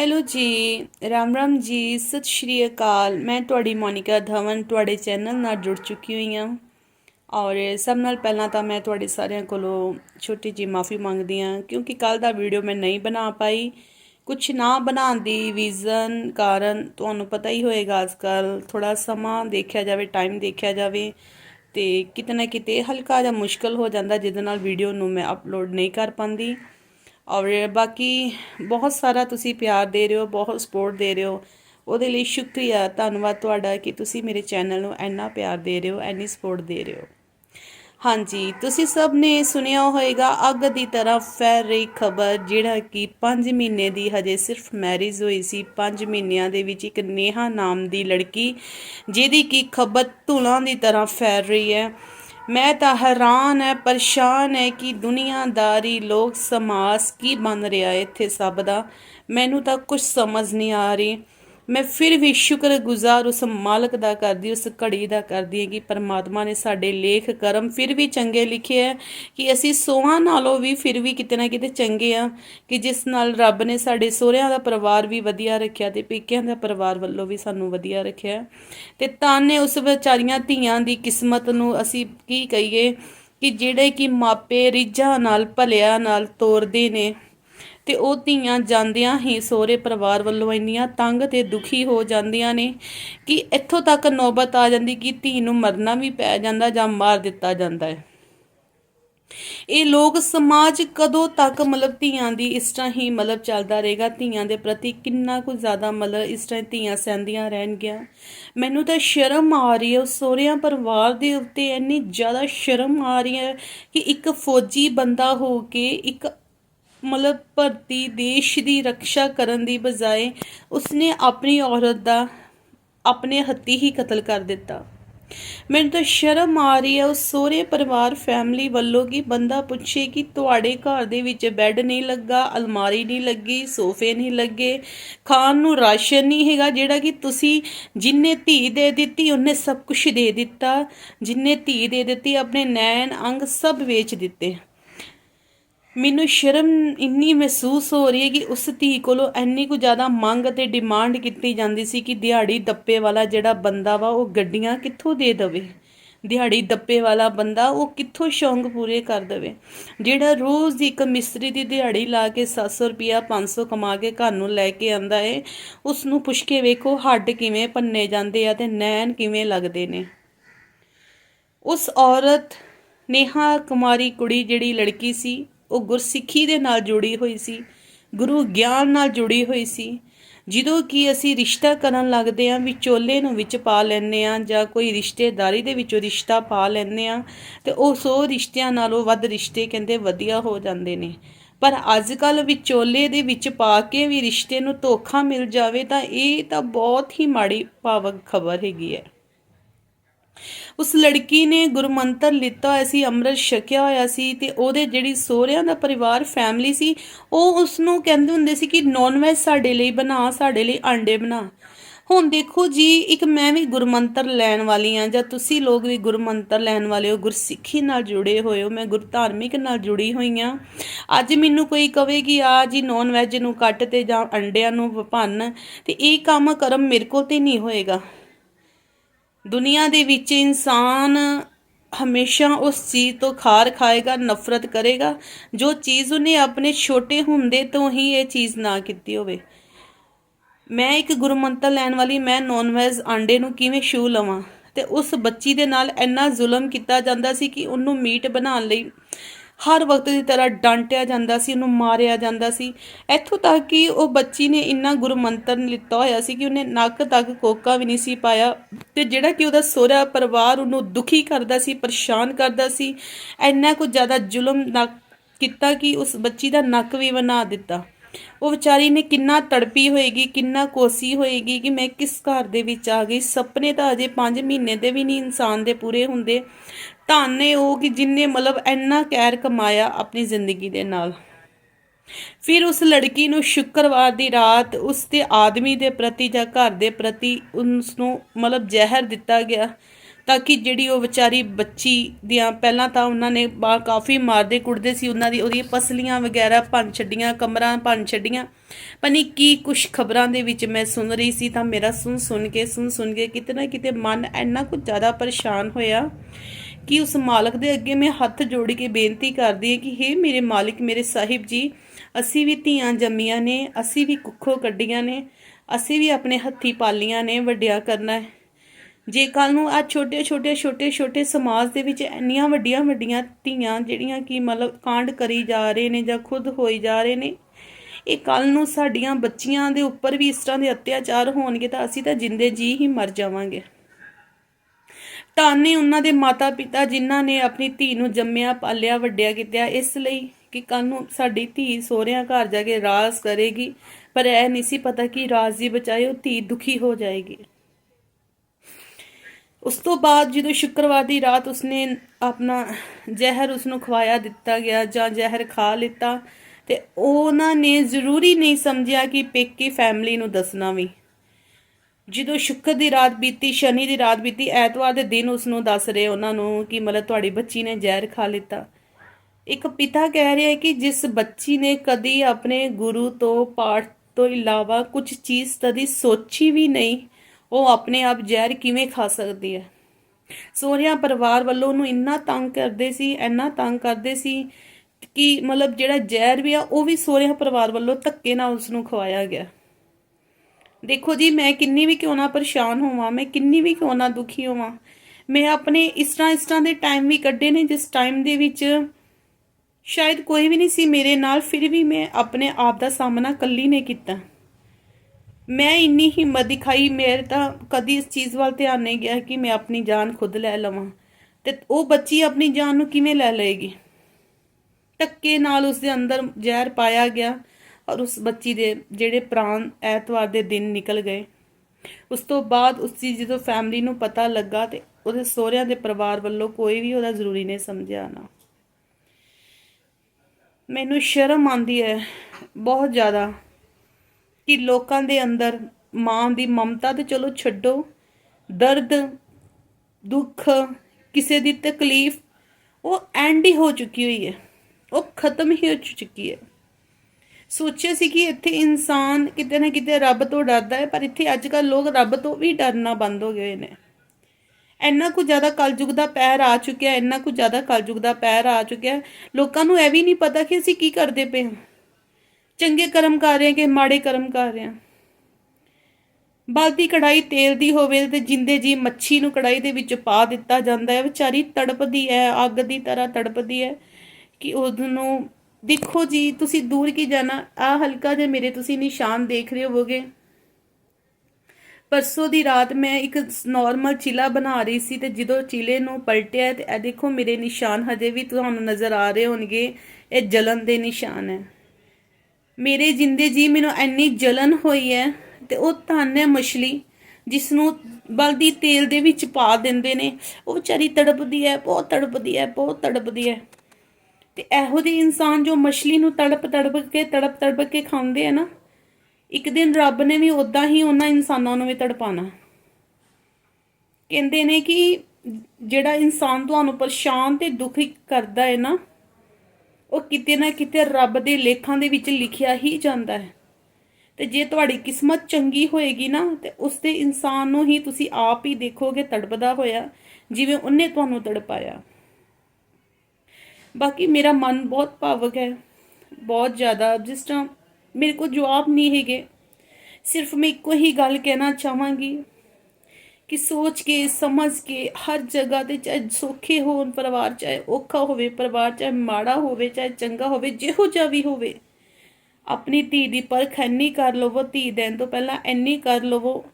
Hello ਜੀ ਰਾਮ ਰਾਮ ਜੀ ਸਤਿ ਸ਼੍ਰੀ ਅਕਾਲ ਮੈਂ ਤੁਹਾਡੀ ਮੋਨਿਕਾ ਧਵਨ ਤੁਹਾਡੇ ਚੈਨਲ ਨਾਲ ਜੁੜ ਚੁੱਕੀ ਹੋਈ ਹਾਂ। ਔਰ ਸਭ ਨਾਲ ਪਹਿਲਾਂ ਤਾਂ ਮੈਂ ਤੁਹਾਡੇ ਸਾਰਿਆਂ ਕੋਲੋਂ ਛੋਟੀ ਜੀ ਮਾਫੀ ਮੰਗਦੀ ਹਾਂ, ਕਿਉਂਕਿ ਕੱਲ ਦਾ ਵੀਡੀਓ ਮੈਂ ਨਹੀਂ ਬਣਾ ਪਾਈ। ਕੁਝ ਨਾ ਬਣਾਉਣ ਦੀ ਰੀਜ਼ਨ ਕਾਰਨ ਤੁਹਾਨੂੰ ਪਤਾ ਹੀ ਹੋਏਗਾ ਅੱਜਕੱਲ ਥੋੜਾ ਸਮਾਂ ਦੇਖਿਆ ਜਾਵੇ ਟਾਈਮ ਦੇਖਿਆ ਜਾਵੇ, ਤੇ ਕਿਤੇ ਨਾ ਕਿਤੇ ਹਲਕਾ ਜਿਹਾ ਮੁਸ਼ਕਲ ਹੋ ਜਾਂਦਾ, ਜਿਹਦੇ ਨਾਲ ਵੀਡੀਓ ਨੂੰ ਮੈਂ ਅਪਲੋਡ ਨਹੀਂ ਕਰ ਪਾਉਂਦੀ। ਔਰ ਬਾਕੀ ਬਹੁਤ ਸਾਰਾ ਤੁਸੀਂ ਪਿਆਰ ਦੇ ਰਹੇ ਹੋ, ਬਹੁਤ ਸਪੋਰਟ ਦੇ ਰਹੇ ਹੋ। ਉਹਦੇ ਲਈ ਸ਼ੁਕਰੀਆ, ਧੰਨਵਾਦ ਤੁਹਾਡਾ ਕਿ ਤੁਸੀਂ ਮੇਰੇ ਚੈਨਲ ਨੂੰ ਇੰਨਾ ਪਿਆਰ ਦੇ ਰਹੇ ਹੋ, ਇੰਨੀ ਸਪੋਰਟ ਦੇ ਰਹੇ ਹੋ। ਹਾਂਜੀ, ਤੁਸੀਂ ਸਭ ਨੇ ਸੁਣਿਆ ਹੋਵੇਗਾ ਅੱਗ ਦੀ ਤਰ੍ਹਾਂ ਫੈਲ ਰਹੀ ਖਬਰ, ਜਿਹੜਾ ਕਿ 5 ਮਹੀਨੇ ਦੀ ਹਜੇ ਸਿਰਫ ਮੈਰਿਜ ਹੋਈ ਸੀ। 5 ਮਹੀਨਿਆਂ ਦੇ ਵਿੱਚ ਇੱਕ ਨੇਹਾ ਨਾਮ ਦੀ ਲੜਕੀ, ਜਿਹਦੀ ਕਿ ਖਬਰ ਧੁਲਾਂ ਦੀ ਤਰ੍ਹਾਂ ਫੈਲ ਰਹੀ ਹੈ। ਮੈਂ ਤਾਂ ਹੈਰਾਨ ਹੈ ਪਰੇਸ਼ਾਨ ਹੈ ਕਿ ਦੁਨੀਆਦਾਰੀ ਲੋਕ ਸਮਾਜ ਕੀ ਬਣ ਰਿਹਾ ਇੱਥੇ ਸਭ ਦਾ। ਮੈਨੂੰ ਤਾਂ ਕੁਝ ਸਮਝ ਨਹੀਂ ਆ ਰਹੀ। ਮੈਂ ਫਿਰ ਵੀ ਸ਼ੁਕਰਗੁਜ਼ਾਰ ਉਸ ਮਾਲਕ ਦਾ ਕਰਦੀ, ਉਸ ਘੜੀ ਦਾ ਕਰਦੀ ਹਾਂ ਕਿ ਪਰਮਾਤਮਾ ਨੇ ਸਾਡੇ ਲੇਖ, ਕਰਮ ਫਿਰ ਵੀ ਚੰਗੇ ਲਿਖੇ ਹੈ ਕਿ ਅਸੀਂ ਸੋਹਾਂ ਨਾਲੋਂ ਵੀ ਫਿਰ ਵੀ ਕਿਤੇ ਨਾ ਕਿਤੇ ਚੰਗੇ ਆ ਕਿ ਜਿਸ ਨਾਲ ਰੱਬ ਨੇ ਸਾਡੇ ਸਹੁਰਿਆਂ ਦਾ ਪਰਿਵਾਰ ਵੀ ਵਧੀਆ ਰੱਖਿਆ ਤੇ ਪੇਕਿਆਂ ਦਾ ਪਰਿਵਾਰ ਵੱਲੋਂ ਵੀ ਸਾਨੂੰ ਵਧੀਆ ਰੱਖਿਆ ਤੇ ਤਾਂ ਨੇ ਉਸ ਵਿਚਾਰੀਆਂ ਧੀਆਂ ਦੀ ਕਿਸਮਤ ਨੂੰ ਅਸੀਂ ਕੀ ਕਹੀਏ ਕਿ ਜਿਹੜੇ ਕਿ ਮਾਪੇ ਰਿੱਝਾਂ ਨਾਲ ਭਲਿਆ ਨਾਲ ਤੋਰਦੇ ਨੇ ਤੇ ਉਹ ਧੀਆਂ ਜਾਂਦਿਆਂ ਹੀ ਸਹੁਰੇ ਪਰਿਵਾਰ ਵੱਲੋਂ ਇੰਨੀਆਂ ਤੰਗ ਤੇ ਦੁਖੀ ਹੋ ਜਾਂਦੀਆਂ ਨੇ ਕਿ ਇੱਥੋਂ ਤੱਕ ਨੌਬਤ ਆ ਜਾਂਦੀ ਕਿ ਧੀ ਨੂੰ ਮਰਨਾ ਵੀ ਪੈ ਜਾਂਦਾ ਜਾਂ ਮਾਰ ਦਿੱਤਾ ਜਾਂਦਾ ਹੈ। ਇਹ ਲੋਕ ਸਮਾਜ ਕਦੋਂ ਤੱਕ ਮਤਲਬ ਧੀਆਂ ਦੀ ਇਸ ਤਰ੍ਹਾਂ ਹੀ ਮਤਲਬ ਚੱਲਦਾ ਰਹੇਗਾ? ਧੀਆਂ ਦੇ ਪ੍ਰਤੀ ਕਿੰਨਾ ਕੁ ਜ਼ਿਆਦਾ ਮਤਲਬ ਇਸ ਤਰ੍ਹਾਂ ਧੀਆਂ ਸਹਿੰਦੀਆਂ ਰਹਿਣਗੀਆਂ? ਮੈਨੂੰ ਤਾਂ ਸ਼ਰਮ ਆ ਰਹੀ ਹੈ। ਉਸ ਸਹੁਰਿਆਂ ਪਰਿਵਾਰ ਦੇ ਉੱਤੇ ਇੰਨੀ ਜ਼ਿਆਦਾ ਸ਼ਰਮ ਆ ਰਹੀ ਹੈ ਕਿ ਇੱਕ ਫੌਜੀ ਬੰਦਾ ਹੋ ਕੇ ਇੱਕ ਮਤਲਬ ਭਰਤੀ ਦੇਸ਼ ਦੀ ਰੱਖਿਆ ਕਰਨ ਦੀ ਬਜਾਏ ਉਸਨੇ ਆਪਣੀ ਔਰਤ ਦਾ ਆਪਣੇ ਹੱਥੀ ਹੀ ਕਤਲ ਕਰ ਦਿੱਤਾ। ਮੈਨੂੰ ਤਾਂ ਸ਼ਰਮ ਆ ਰਹੀ ਹੈ, ਉਸ ਸਹੁਰੇ ਪਰਿਵਾਰ ਫੈਮਿਲੀ ਵੱਲੋਂ ਕਿ ਬੰਦਾ ਪੁੱਛੇ ਕਿ ਤੁਹਾਡੇ ਘਰ ਦੇ ਵਿੱਚ ਬੈੱਡ ਨਹੀਂ ਲੱਗਾ, ਅਲਮਾਰੀ ਨਹੀਂ ਲੱਗੀ, ਸੋਫੇ ਨਹੀਂ ਲੱਗੇ, ਖਾਣ ਨੂੰ ਰਾਸ਼ਨ ਨਹੀਂ ਹੈਗਾ, ਜਿਹੜਾ ਕਿ ਤੁਸੀਂ ਜਿੰਨੇ ਧੀ ਦੇ ਦਿੱਤੀ ਉਹਨੇ ਸਭ ਕੁਝ ਦੇ ਦਿੱਤਾ, ਜਿੰਨੇ ਧੀ ਦੇ ਦਿੱਤੀ, ਆਪਣੇ ਨੈਣ ਅੰਗ ਸਭ ਵੇਚ ਦਿੱਤੇ। ਮੈਨੂੰ ਸ਼ਰਮ ਇੰਨੀ ਮਹਿਸੂਸ ਹੋ ਰਹੀ ਹੈ ਕਿ ਉਸ ਧੀ ਕੋਲੋਂ ਇੰਨੀ ਕੁ ਜ਼ਿਆਦਾ ਮੰਗ ਅਤੇ ਡਿਮਾਂਡ ਕੀਤੀ ਜਾਂਦੀ ਸੀ ਕਿ ਦਿਹਾੜੀ ਦੱਪੇ ਵਾਲਾ ਜਿਹੜਾ ਬੰਦਾ ਵਾ, ਉਹ ਗੱਡੀਆਂ ਕਿੱਥੋਂ ਦੇ ਦਵੇ? ਦਿਹਾੜੀ ਦੱਪੇ ਵਾਲਾ ਬੰਦਾ, ਉਹ ਕਿੱਥੋਂ ਸ਼ੌਂਕ ਪੂਰੇ ਕਰ ਦਵੇ? ਜਿਹੜਾ ਰੋਜ਼ ਦੀ ਇੱਕ ਮਿਸਤਰੀ ਦੀ ਦਿਹਾੜੀ ਲਾ ਕੇ 700 ਰੁਪਿਆ 500 ਕਮਾ ਕੇ ਘਰ ਨੂੰ ਲੈ ਕੇ ਆਂਦਾ ਏ, ਉਸ ਨੂੰ ਪੁੱਛ ਕੇ ਵੇਖੋ ਹੱਡ ਕਿਵੇਂ ਭੰਨੇ ਜਾਂਦੇ ਆ ਤੇ ਨੈਣ ਕਿਵੇਂ ਲੱਗਦੇ ਨੇ। ਉਸ ਔਰਤ, ਨੇਹਾ ਕੁਮਾਰੀ ਕੁੜੀ ਜਿਹੜੀ ਲੜਕੀ ਸੀ ਉਹ ਗੁਰਸਿੱਖੀ ਦੇ ਨਾਲ ਜੁੜੀ ਹੋਈ ਸੀ, ਗੁਰੂ ਗਿਆਨ ਨਾਲ ਜੁੜੀ ਹੋਈ ਸੀ। ਜਦੋਂ ਕਿ ਅਸੀਂ ਰਿਸ਼ਤਾ ਕਰਨ ਲੱਗਦੇ ਆਂ ਵਿਚੋਲੇ ਨੂੰ ਵਿੱਚ ਪਾ ਲੈਂਦੇ ਆਂ ਜਾਂ ਕੋਈ ਰਿਸ਼ਤੇਦਾਰੀ ਦੇ ਵਿੱਚੋਂ ਰਿਸ਼ਤਾ ਪਾ ਲੈਂਦੇ ਆਂ ਤੇ ਉਹ ਸੋ ਰਿਸ਼ਤਿਆਂ ਨਾਲੋਂ ਵੱਧ ਰਿਸ਼ਤੇ ਕਹਿੰਦੇ ਵਧੀਆ ਹੋ ਜਾਂਦੇ ਨੇ। ਪਰ ਅੱਜ ਕੱਲ ਵਿਚੋਲੇ ਦੇ ਵਿੱਚ ਪਾ ਕੇ ਵੀ ਰਿਸ਼ਤੇ ਨੂੰ ਧੋਖਾ ਮਿਲ ਜਾਵੇ ਤਾਂ ਇਹ ਤਾਂ ਬਹੁਤ ਹੀ ਮਾੜੀ ਭਾਵਕ ਖਬਰ ਹੈਗੀ ਹੈ। ਉਸ ਲੜਕੀ ਨੇ ਗੁਰਮੰਤਰ ਲਿੱਤਾ ਹੋਇਆ ਸੀ, ਅੰਮ੍ਰਿਤ ਛਕਿਆ ਹੋਇਆ ਸੀ ਤੇ ਉਹਦੇ ਜਿਹੜੀ ਸੋਹਰਿਆਂ ਦਾ ਪਰਿਵਾਰ ਫੈਮਿਲੀ ਸੀ, ਉਹ ਉਸ ਨੂੰ ਕਹਿੰਦੇ ਹੁੰਦੇ ਸੀ ਕਿ ਨੌਨ ਵੈਜ ਸਾਡੇ ਲਈ ਬਣਾ, ਸਾਡੇ ਲਈ ਆਂਡੇ ਬਣਾ। ਹੁਣ ਦੇਖੋ ਜੀ, ਇੱਕ ਮੈਂ ਵੀ ਗੁਰਮੰਤਰ ਲੈਣ ਵਾਲੀ ਆ ਜਾਂ ਤੁਸੀਂ ਲੋਕ ਵੀ ਗੁਰਮੰਤਰ ਲੈਣ ਵਾਲੇ ਹੋ, ਗੁਰਸਿੱਖੀ ਨਾਲ ਜੁੜੇ ਹੋਏ ਹੋ, ਮੈਂ ਗੁਰਧਾਰਮਿਕ ਨਾਲ ਜੁੜੀ ਹੋਈ ਆ ਅੱਜ ਮੈਨੂੰ ਕੋਈ ਕਵੇ ਕਿ ਆ ਜੀ ਨੌਨ ਵੈਜ ਨੂੰ ਕੱਟ ਤੇ ਜਾਂ ਅੰਡਿਆਂ ਨੂੰ ਭੰਨ, ਤੇ ਇਹ ਕੰਮ ਕਰਮ ਮੇਰੇ ਕੋਲ ਤੇ ਨਹੀਂ ਹੋਏਗਾ। ਦੁਨੀਆ ਦੇ ਵਿੱਚ ਇਨਸਾਨ ਹਮੇਸ਼ਾ ਉਸ ਚੀਜ਼ ਤੋਂ ਖਾਰ ਖਾਏਗਾ, ਨਫ਼ਰਤ ਕਰੇਗਾ। ਜੋ ਚੀਜ਼ ਉਹਨੇ ਆਪਣੇ ਛੋਟੇ ਹੁੰਦੇ ਤੋਂ ਹੀ ਇਹ ਚੀਜ਼ ਨਾ ਕੀਤੀ ਹੋਵੇ। ਮੈਂ ਇੱਕ ਗੁਰਮੰਤਰ ਲੈਣ ਵਾਲੀ, ਮੈਂ ਨੌਨ ਵੈਜ ਆਂਡੇ ਨੂੰ ਕਿਵੇਂ ਛੂ ਲਵਾਂ? ਤੇ ਉਸ ਬੱਚੀ ਦੇ ਨਾਲ ਇੰਨਾ ਜ਼ੁਲਮ ਕੀਤਾ ਜਾਂਦਾ ਸੀ ਕਿ ਉਹਨੂੰ ਮੀਟ ਬਣਾਉਣ ਲਈ ਹਰ ਵਕਤ ਦੀ ਤਰ੍ਹਾਂ ਡਾਂਟਿਆ ਜਾਂਦਾ ਸੀ, ਉਹਨੂੰ ਮਾਰਿਆ ਜਾਂਦਾ ਸੀ। ਇੱਥੋਂ ਤੱਕ ਕਿ ਉਹ ਬੱਚੀ ਨੇ ਇੰਨਾ ਗੁਰਮੰਤਰ ਲਿੱਤਾ ਹੋਇਆ ਸੀ ਕਿ ਉਹਨੇ ਨੱਕ ਤੱਕ ਕੋਕਾ ਵੀ ਨਹੀਂ ਸੀ ਪਾਇਆ ਤੇ ਜਿਹੜਾ ਕਿ ਉਹਦਾ ਸਹੁਰਾ ਪਰਿਵਾਰ ਉਹਨੂੰ ਦੁਖੀ ਕਰਦਾ ਸੀ, ਪਰੇਸ਼ਾਨ ਕਰਦਾ ਸੀ, ਇੰਨਾ ਕੁ ਜ਼ਿਆਦਾ ਜ਼ੁਲਮ ਨਾ ਕੀਤਾ ਕਿ ਉਸ ਬੱਚੀ ਦਾ ਨੱਕ ਵੀ ਬਣਾ ਦਿੱਤਾ। ਉਹ ਵਿਚਾਰੀ ਨੇ ਕਿੰਨਾ ਤੜਪੀ ਹੋਏਗੀ, ਕਿੰਨਾ ਕੋਸੀ ਹੋਏਗੀ ਕਿ ਮੈਂ ਕਿਸ ਘਰ ਦੇ ਵਿੱਚ ਆ ਗਈ, ਸੁਪਨੇ ਤਾਂ ਅਜੇ 5 ਮਹੀਨੇ ਦੇ ਵੀ ਨਹੀਂ ਇਨਸਾਨ ਦੇ ਪੂਰੇ ਹੁੰਦੇ। ਧੰਨ ਨੇ ਉਹ ਕਿ ਜਿੰਨੇ ਮਤਲਬ ਇੰਨਾ ਕਹਿਰ ਕਮਾਇਆ ਆਪਣੀ ਜ਼ਿੰਦਗੀ ਦੇ ਨਾਲ। ਫਿਰ ਉਸ ਲੜਕੀ ਨੂੰ ਸ਼ੁੱਕਰਵਾਰ ਦੀ ਰਾਤ ਉਸ ਦੇ ਆਦਮੀ ਦੇ ਪ੍ਰਤੀ ਜਾਂ ਘਰ ਦੇ ਪ੍ਰਤੀ ਉਸ ਨੂੰ ਮਤਲਬ ਜ਼ਹਿਰ ਦਿੱਤਾ ਗਿਆ ਤਾਂ ਕਿ ਜਿਹੜੀ ਉਹ ਵਿਚਾਰੀ ਬੱਚੀ ਦੀਆਂ ਪਹਿਲਾਂ ਤਾਂ ਉਹਨਾਂ ਨੇ ਬਾ ਕਾਫੀ ਮਾਰਦੇ ਕੁੱਟਦੇ ਸੀ, ਉਹਨਾਂ ਦੀ ਉਹਦੀਆਂ ਪਸਲੀਆਂ ਵਗੈਰਾ ਭੰਨ ਛੱਡੀਆਂ, ਕਮਰਾਂ ਭੰਨ ਛੱਡੀਆਂ। ਪਨੀ ਕੀ ਕੁਛ ਖਬਰਾਂ ਦੇ ਵਿੱਚ ਮੈਂ ਸੁਣ ਰਹੀ ਸੀ ਤਾਂ ਮੇਰਾ ਸੁਣ ਸੁਣ ਕੇ, ਸੁਣ ਸੁਣ ਕੇ ਕਿਤੇ ਨਾ ਕਿਤੇ ਮਨ ਇੰਨਾ ਕੁ ਜ਼ਿਆਦਾ ਪਰੇਸ਼ਾਨ ਹੋਇਆ ਕਿ ਉਸ ਮਾਲਕ ਦੇ ਅੱਗੇ ਮੈਂ ਹੱਥ ਜੋੜ ਕੇ ਬੇਨਤੀ ਕਰਦੀ ਹਾਂ ਕਿ ਹੇ ਮੇਰੇ ਮਾਲਿਕ, ਮੇਰੇ ਸਾਹਿਬ ਜੀ, ਅਸੀਂ ਵੀ ਧੀਆਂ ਜੰਮੀਆਂ ਨੇ, ਅਸੀਂ ਵੀ ਕੁੱਖੋਂ ਕੱਢੀਆਂ ਨੇ, ਅਸੀਂ ਵੀ ਆਪਣੇ ਹੱਥੀ ਪਾਲੀਆਂ ਨੇ, ਵੱਡਿਆ ਕਰਨਾ ਹੈ। ਜੇ ਕੱਲ ਨੂੰ ਆ ਛੋਟੇ ਛੋਟੇ ਛੋਟੇ ਛੋਟੇ ਸਮਾਜ ਦੇ ਵਿੱਚ ਇੰਨੀਆਂ ਵੱਡੀਆਂ ਵੱਡੀਆਂ ਧੀਆਂ ਜਿਹੜੀਆਂ ਕਿ ਮਤਲਬ ਕਾਂਡ ਕਰੀ ਜਾ ਰਹੇ ਨੇ ਜਾਂ ਖੁਦ ਹੋਈ ਜਾ ਰਹੇ ਨੇ, ਇਹ ਕੱਲ ਨੂੰ ਸਾਡੀਆਂ ਬੱਚੀਆਂ ਦੇ ਉੱਪਰ ਵੀ ਇਸ ਤਰ੍ਹਾਂ ਦੇ ਅਤਿਆਚਾਰ ਹੋਣਗੇ ਤਾਂ ਅਸੀਂ ਤਾਂ ਜਿੰਦੇ ਜੀ ਹੀ ਮਰ ਜਾਵਾਂਗੇ। ਤਾਨੇ ਉਹਨਾਂ ਦੇ ਮਾਤਾ ਪਿਤਾ ਜਿਨ੍ਹਾਂ ਨੇ ਆਪਣੀ ਧੀ ਨੂੰ ਜੰਮਿਆ, ਪਾਲਿਆ, ਵੱਡਿਆ ਕੀਤਾ, ਇਸ ਲਈ ਕਿ ਕੱਲ ਨੂੰ ਸਾਡੀ ਧੀ ਸੋਹਰਿਆਂ ਘਰ ਜਾ ਕੇ ਰਾਜ ਕਰੇਗੀ, ਪਰ ਇਹ ਨਹੀਂ ਸੀ ਪਤਾ ਕਿ ਰਾਜ ਦੀ ਬਚਾਏ ਉਹ ਧੀ ਦੁਖੀ ਹੋ ਜਾਏਗੀ। ਉਸ ਤੋਂ ਬਾਅਦ ਜਦੋਂ ਸ਼ੁੱਕਰਵਾਰ ਦੀ ਰਾਤ ਉਸਨੇ ਆਪਣਾ ਜ਼ਹਿਰ ਉਸਨੂੰ ਖਵਾਇਆ, ਦਿੱਤਾ ਗਿਆ ਜਾਂ ਜ਼ਹਿਰ ਖਾ ਲਿੱਤਾ, ਤੇ ਉਹਨਾਂ ਨੇ ਜ਼ਰੂਰੀ ਨਹੀਂ ਸਮਝਿਆ ਕਿ ਪੇਕੀ ਫੈਮਿਲੀ ਨੂੰ ਦੱਸਣਾ ਵੀ। ਜਦੋਂ ਸ਼ੁੱਕਰ ਦੀ ਰਾਤ ਬੀਤੀ, ਸ਼ਨੀ ਦੀ ਰਾਤ ਬੀਤੀ, ਐਤਵਾਰ ਦੇ ਦਿਨ ਉਸ ਨੂੰ ਦੱਸ ਰਹੇ ਉਹਨਾਂ ਨੂੰ ਕਿ ਮਤਲਬ ਤੁਹਾਡੀ ਬੱਚੀ ਨੇ ਜ਼ਹਿਰ ਖਾ ਲਿੱਤਾ। ਇੱਕ ਪਿਤਾ ਕਹਿ ਰਿਹਾ ਹੈ ਕਿ ਜਿਸ ਬੱਚੀ ਨੇ ਕਦੀ ਆਪਣੇ ਗੁਰੂ ਤੋਂ ਪਾਠ ਤੋਂ ਇਲਾਵਾ ਕੁਝ ਚੀਜ਼ ਕਦੀ ਸੋਚੀ ਵੀ ਨਹੀਂ, ਉਹ ਆਪਣੇ ਆਪ ਜ਼ਹਿਰ ਕਿਵੇਂ ਖਾ ਸਕਦੀ ਹੈ? ਸੋਹਰਿਆਂ ਪਰਿਵਾਰ ਵੱਲੋਂ ਉਹਨੂੰ ਇੰਨਾ ਤੰਗ ਕਰਦੇ ਸੀ, ਇੰਨਾ ਤੰਗ ਕਰਦੇ ਸੀ ਕਿ ਮਤਲਬ ਜਿਹੜਾ ਜ਼ਹਿਰ ਵੀ ਆ, ਉਹ ਵੀ ਸੋਹਰਿਆਂ ਪਰਿਵਾਰ ਵੱਲੋਂ ਧੱਕੇ ਨਾਲ ਉਸ ਨੂੰ ਖਵਾਇਆ ਗਿਆ। ਦੇਖੋ ਜੀ, ਮੈਂ ਕਿੰਨੀ ਵੀ ਕਿਉਂ ਨਾ ਪਰੇਸ਼ਾਨ ਹੋਵਾਂ, ਮੈਂ ਕਿੰਨੀ ਵੀ ਕਿਉਂ ਨਾ ਦੁਖੀ ਹੋਵਾਂ। ਮੈਂ ਆਪਣੇ ਇਸ ਤਰ੍ਹਾਂ ਇਸ ਤਰ੍ਹਾਂ ਦੇ ਟਾਈਮ ਵੀ ਕੱਢੇ ਨੇ, ਜਿਸ ਟਾਈਮ ਦੇ ਵਿੱਚ ਸ਼ਾਇਦ ਕੋਈ ਵੀ ਨਹੀਂ ਸੀ ਮੇਰੇ ਨਾਲ, ਫਿਰ ਵੀ ਮੈਂ ਆਪਣੇ ਆਪ ਦਾ ਸਾਹਮਣਾ ਕੱਲੀ ਨੇ ਕੀਤਾ। ਮੈਂ ਇੰਨੀ ਹਿੰਮਤ ਦਿਖਾਈ, ਮੇਰੇ ਤਾਂ ਕਦੀ ਇਸ ਚੀਜ਼ ਵੱਲ ਧਿਆਨ ਨਹੀਂ ਗਿਆ ਕਿ ਮੈਂ ਆਪਣੀ ਜਾਨ ਖੁਦ ਲੈ ਲਵਾਂ। ਤੇ ਉਹ ਬੱਚੀ ਆਪਣੀ ਜਾਨ ਨੂੰ ਕਿਵੇਂ ਲੈ ਲਏਗੀ? ਧੱਕੇ ਨਾਲ ਉਸ ਦੇ ਅੰਦਰ ਜ਼ਹਿਰ ਪਾਇਆ ਗਿਆ। ਔਰ ਉਸ ਬੱਚੀ ਦੇ ਜਿਹੜੇ ਪ੍ਰਾਣ ਐਤਵਾਰ ਦੇ ਦਿਨ ਨਿਕਲ ਗਏ। ਉਸ ਤੋਂ ਬਾਅਦ ਉਸ ਦੀ ਜਦੋਂ ਫੈਮਿਲੀ ਨੂੰ ਪਤਾ ਲੱਗਾ ਤੇ ਉਹਦੇ ਸਹੁਰਿਆਂ ਦੇ ਪਰਿਵਾਰ ਵੱਲੋਂ ਕੋਈ ਵੀ ਉਹਦਾ ਜ਼ਰੂਰੀ ਨਹੀਂ ਸਮਝਿਆ ਨਾ। ਮੈਨੂੰ ਸ਼ਰਮ ਆਉਂਦੀ ਹੈ ਬਹੁਤ ਜ਼ਿਆਦਾ ਕਿ ਲੋਕਾਂ ਦੇ ਅੰਦਰ ਮਾਂ ਦੀ ਮਮਤਾ ਤੇ ਚਲੋ ਛੱਡੋ, ਦਰਦ, ਦੁੱਖ, ਕਿਸੇ ਦੀ ਤਕਲੀਫ, ਉਹ ਐਂਡ ਹੀ ਹੋ ਚੁੱਕੀ ਹੋਈ ਹੈ। ਉਹ ਖਤਮ ਹੀ ਹੋ ਚੁੱਕੀ ਹੈ। ਸੋਚਿਆ ਸੀ ਕਿ ਇੱਥੇ ਇਨਸਾਨ ਕਿਤੇ ਨਾ ਕਿਤੇ ਰੱਬ ਤੋਂ ਡਰਦਾ ਹੈ, ਪਰ ਇੱਥੇ ਅੱਜ ਕੱਲ ਲੋਕ ਰੱਬ ਤੋਂ ਵੀ ਡਰਨਾ ਬੰਦ ਹੋ ਗਏ ਨੇ। ਇੰਨਾ ਕੁ ਜ਼ਿਆਦਾ ਕਲਯੁਗ ਦਾ ਪੈਰ ਆ ਚੁੱਕਿਆ, ਇੰਨਾ ਕੁ ਜ਼ਿਆਦਾ ਕਲਯੁਗ ਦਾ ਪੈਰ ਆ ਚੁੱਕਿਆ। ਲੋਕਾਂ ਨੂੰ ਇਹ ਵੀ ਨਹੀਂ ਪਤਾ ਕਿ ਅਸੀਂ ਕੀ ਕਰਦੇ ਪਏ ਹਾਂ। ਚੰਗੇ ਕਰਮ ਕਰ ਰਹੇ ਹਾਂ ਕਿ ਮਾੜੇ ਕਰਮ ਕਰ ਰਹੇ ਹਾਂ। ਬਲਦੀ ਕੜਾਈ ਤੇਲ ਦੀ ਹੋਵੇ ਤੇ ਜਿੰਦੇ ਜੀ ਮੱਛੀ ਨੂੰ ਕੜਾਈ ਦੇ ਵਿੱਚ ਪਾ ਦਿੱਤਾ ਜਾਂਦਾ ਹੈ। ਵਿਚਾਰੀ ਤੜਪਦੀ ਹੈ, ਅੱਗ ਦੀ ਤਰ੍ਹਾਂ ਤੜਪਦੀ ਹੈ ਕਿ ਉਹਨੂੰ ਦੇਖੋ ਜੀ, ਤੁਸੀਂ ਦੂਰ ਕੀ ਜਾਣਾ? ਆ ਹਲਕਾ ਜਿਹਾ ਮੇਰੇ ਤੁਸੀਂ ਨਿਸ਼ਾਨ ਦੇਖ ਰਹੇ ਹੋਵੋਗੇ। ਪਰਸੋਂ ਦੀ ਰਾਤ ਮੈਂ ਇੱਕ ਨਾਰਮਲ ਚਿਲਾ ਬਣਾ ਰਹੀ ਸੀ ਤੇ ਜਦੋਂ ਚਿਲੇ ਨੂੰ ਪਲਟਿਆ ਤੇ ਇਹ ਦੇਖੋ ਮੇਰੇ ਨਿਸ਼ਾਨ ਹਜੇ ਵੀ ਤੁਹਾਨੂੰ ਨਜ਼ਰ ਆ ਰਹੇ ਹੋਣਗੇ। ਇਹ ਜਲਨ ਦੇ ਨਿਸ਼ਾਨ ਹੈ। ਮੇਰੇ ਜਿੰਦੇ ਜੀ, ਮੈਨੂੰ ਇੰਨੀ ਜਲਨ ਹੋਈ ਹੈ ਤੇ ਉਹ ਧੰਨ ਹੈ ਮਛਲੀ ਜਿਸ ਨੂੰ ਬਲਦੀ ਤੇਲ ਦੇ ਵਿੱਚ ਪਾ ਦਿੰਦੇ ਨੇ। ਉਹ ਵਿਚਾਰੀ ਤੜਪਦੀ ਹੈ, ਬਹੁਤ ਤੜਪਦੀ ਹੈ, ਬਹੁਤ ਤੜਪਦੀ ਹੈ। ਤੇ ਇਹੋ ਜਿਹੇ ਇਨਸਾਨ ਜੋ ਮਛਲੀ ਨੂੰ ਤੜਪ ਤੜਪ ਕੇ, ਤੜਪ ਤੜਪ ਕੇ ਖਾਂਦੇ ਆ ਨਾ, ਇੱਕ ਦਿਨ ਰੱਬ ਨੇ ਵੀ ਉਦਾਂ ਹੀ ਉਹਨਾਂ ਇਨਸਾਨਾਂ ਨੂੰ ਵੀ ਤੜਪਾਣਾ। ਕਹਿੰਦੇ ਨੇ ਕਿ ਜਿਹੜਾ ਇਨਸਾਨ ਤੁਹਾਨੂੰ ਪਰੇਸ਼ਾਨ ਤੇ ਦੁਖੀ ਕਰਦਾ ਹੈ ਨਾ, ਉਹ ਕਿਤੇ ਨਾ ਕਿਤੇ ਰੱਬ ਦੇ ਲੇਖਾਂ ਦੇ ਵਿੱਚ ਲਿਖਿਆ ਹੀ ਜਾਂਦਾ ਹੈ। ਤੇ ਜੇ ਤੁਹਾਡੀ ਕਿਸਮਤ ਚੰਗੀ ਹੋਏਗੀ ਨਾ, ਤੇ ਉਸ ਦੇ ਇਨਸਾਨ ਨੂੰ ਹੀ ਤੁਸੀਂ ਆਪ ਹੀ ਦੇਖੋਗੇ ਤੜਪਦਾ ਹੋਇਆ, ਜਿਵੇਂ ਉਹਨੇ ਤੁਹਾਨੂੰ ਤੜਪਾਇਆ। ਬਾਕੀ ਮੇਰਾ ਮਨ ਬਹੁਤ ਭਾਵਕ ਹੈ, ਬਹੁਤ ਜ਼ਿਆਦਾ। ਜਿਸ ਤਰ੍ਹਾਂ ਮੇਰੇ ਕੋਲ ਜਵਾਬ ਨਹੀਂ ਹੈਗੇ। ਸਿਰਫ ਮੈਂ ਇੱਕੋ ਹੀ ਗੱਲ ਕਹਿਣਾ ਚਾਹਾਂਗੀ ਕਿ ਸੋਚ ਕੇ, ਸਮਝ ਕੇ, ਹਰ ਜਗ੍ਹਾ ਤੇ ਚਾਹੇ ਸੌਖੇ ਹੋਣ ਪਰਿਵਾਰ, ਚਾਹੇ ਔਖਾ ਹੋਵੇ ਪਰਿਵਾਰ, ਚਾਹੇ ਮਾੜਾ ਹੋਵੇ, ਚਾਹੇ ਚੰਗਾ ਹੋਵੇ, ਜਿਹੋ ਜਿਹਾ ਵੀ ਹੋਵੇ, ਆਪਣੀ ਧੀ ਦੀ ਪਰਖ ਇੰਨੀ ਕਰ ਲਵੋ, ਧੀ ਦੇਣ ਤੋਂ ਪਹਿਲਾਂ ਇੰਨੀ ਕਰ ਲਵੋ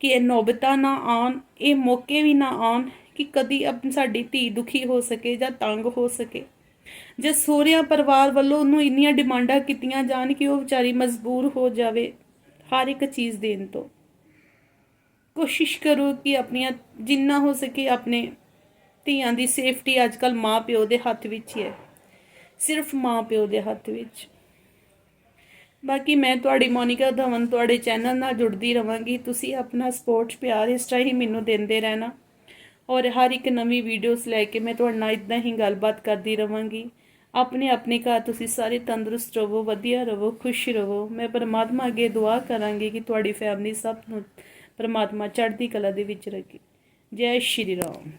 ਕਿ ਇਹ ਨੌਬਤਾਂ ਨਾ ਆਉਣ, ਇਹ ਮੌਕੇ ਵੀ ਨਾ ਆਉਣ ਕਿ ਕਦੀ ਆਪਣੀ ਸਾਡੀ ਧੀ ਦੁਖੀ ਹੋ ਸਕੇ ਜਾਂ ਤੰਗ ਹੋ ਸਕੇ। ਜੇ ਸੋਹਰਿਆਂ ਪਰਿਵਾਰ ਵੱਲੋਂ ਉਹਨੂੰ ਇੰਨੀਆਂ ਡਿਮਾਂਡਾਂ ਕੀਤੀਆਂ ਜਾਣ ਕਿ ਉਹ ਵਿਚਾਰੀ ਮਜਬੂਰ ਹੋ ਜਾਵੇ, ਹਰ ਇੱਕ ਚੀਜ਼ ਦੇਣ ਤੋਂ। ਕੋਸ਼ਿਸ਼ ਕਰੋ ਕਿ ਆਪਣੀਆਂ, ਜਿੰਨਾ ਹੋ ਸਕੇ ਆਪਣੇ ਧੀਆਂ ਦੀ ਸੇਫਟੀ ਅੱਜ ਕੱਲ ਮਾਂ ਪਿਓ ਦੇ ਹੱਥ ਵਿੱਚ ਹੀ ਹੈ। ਸਿਰਫ ਮਾਂ ਪਿਓ ਦੇ ਹੱਥ ਵਿੱਚ। ਬਾਕੀ ਮੈਂ ਤੁਹਾਡੀ ਮੋਨਿਕਾ ਧਵਨ, ਤੁਹਾਡੇ ਚੈਨਲ ਨਾਲ ਜੁੜਦੀ ਰਵਾਂਗੀ। ਤੁਸੀਂ ਆਪਣਾ ਸਪੋਰਟ, ਪਿਆਰ ਇਸ ਤਰ੍ਹਾਂ ਹੀ ਮੈਨੂੰ ਦਿੰਦੇ ਰਹਿਣਾ। ਔਰ ਹਰ ਇੱਕ ਨਵੀਂ ਵੀਡੀਓਜ਼ ਲੈ ਕੇ ਮੈਂ ਤੁਹਾਡੇ ਨਾਲ ਇਦਾਂ ਹੀ ਗੱਲਬਾਤ ਕਰਦੀ ਰਵਾਂਗੀ। ਆਪਣੇ ਆਪਣੇ ਘਰ ਤੁਸੀਂ ਸਾਰੇ ਤੰਦਰੁਸਤ ਰਹੋ, ਵਧੀਆ ਰਹੋ, ਖੁਸ਼ ਰਹੋ। ਮੈਂ ਪਰਮਾਤਮਾ ਅੱਗੇ ਦੁਆ ਕਰਾਂਗੀ ਕਿ ਤੁਹਾਡੀ ਫੈਮਿਲੀ ਸਭ ਨੂੰ ਪਰਮਾਤਮਾ ਚੜ੍ਹਦੀ ਕਲਾ ਦੇ ਵਿੱਚ ਰੱਖੇ। ਜੈ ਸ਼੍ਰੀ ਰਾਮ।